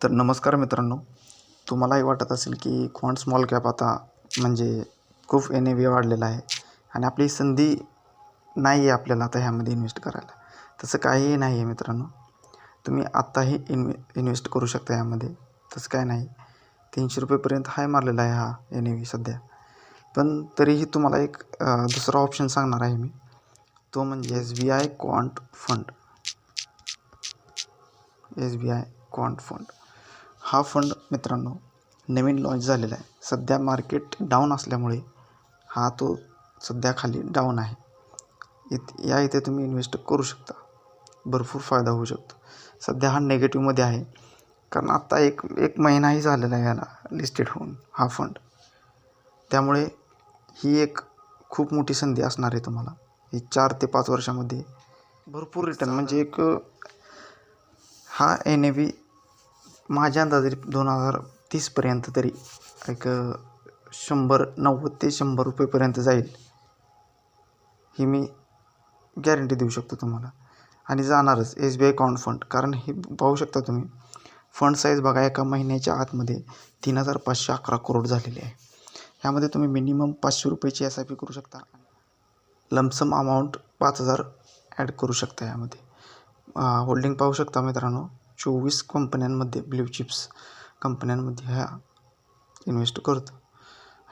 तर नमस्कार मित्रांनो तुम्हालाही वाटत असेल की क्वांट स्मॉल कॅप आता म्हणजे खूप एन ए व्ही वाढलेला आहे आणि आपली संधी नाही आहे आपल्याला आता ह्यामध्ये इन्व्हेस्ट करायला. तसं काहीही नाही आहे मित्रांनो. तुम्ही आत्ताही इन्व्हे इन्व्हेस्ट करू शकता यामध्ये तसं काय नाही. तीनशे रुपयेपर्यंत हाय मारलेला आहे हा एन ए व्ही सध्या. पण तरीही तुम्हाला एक दुसरा ऑप्शन सांगणार आहे मी. तो म्हणजे S B I quant fund S B I quant fund हा फंड मित्रांनो नवीन लॉन्च झालेला आहे. सध्या मार्केट डाऊन असल्यामुळे हा तो सध्या खाली डाऊन आहे. इत या इथे तुम्ही इन्व्हेस्ट करू शकता. भरपूर फायदा होऊ शकतो. सध्या हा नेगेटिव्हमध्ये आहे. कारण आत्ता एक एक महिनाही झालेला आहे याला लिस्टेड होऊन हा फंड त्यामुळे ही एक खूप मोठी संधी असणार आहे तुम्हाला. ही चार ते पाच वर्षामध्ये भरपूर रिटर्न म्हणजे एक हा एन ए व्ही माझ्या अंदाजे दोन हजार तीसपर्यंत तरी एक शंभर नव्वद ते शंभर रुपयेपर्यंत जाईल. ही मी गॅरंटी देऊ शकतो तुम्हाला. आणि जाणारच S B I account fund कारण हे पाहू शकता तुम्ही फंड साईज बघा एका महिन्याच्या आतमध्ये तीन हजार पाचशे अकरा करोड झालेले आहे. ह्यामध्ये तुम्ही मिनिमम पाचशे रुपयाची एस आय पी करू शकता. लमसम अमाऊंट पाच हजार ॲड करू शकता यामध्ये. होल्डिंग पाहू शकता मित्रांनो. चोवीस कंपन्यांमध्ये ब्ल्यू चिप्स कंपन्यांमध्ये ह्या इन्व्हेस्ट करतो.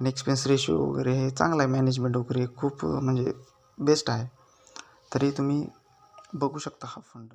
आणि एक्सपेन्स रेशो वगैरे हे चांगलं आहे मॅनेजमेंट वगैरे खूप म्हणजे बेस्ट आहे. तरी तुम्ही बघू शकता हा फंड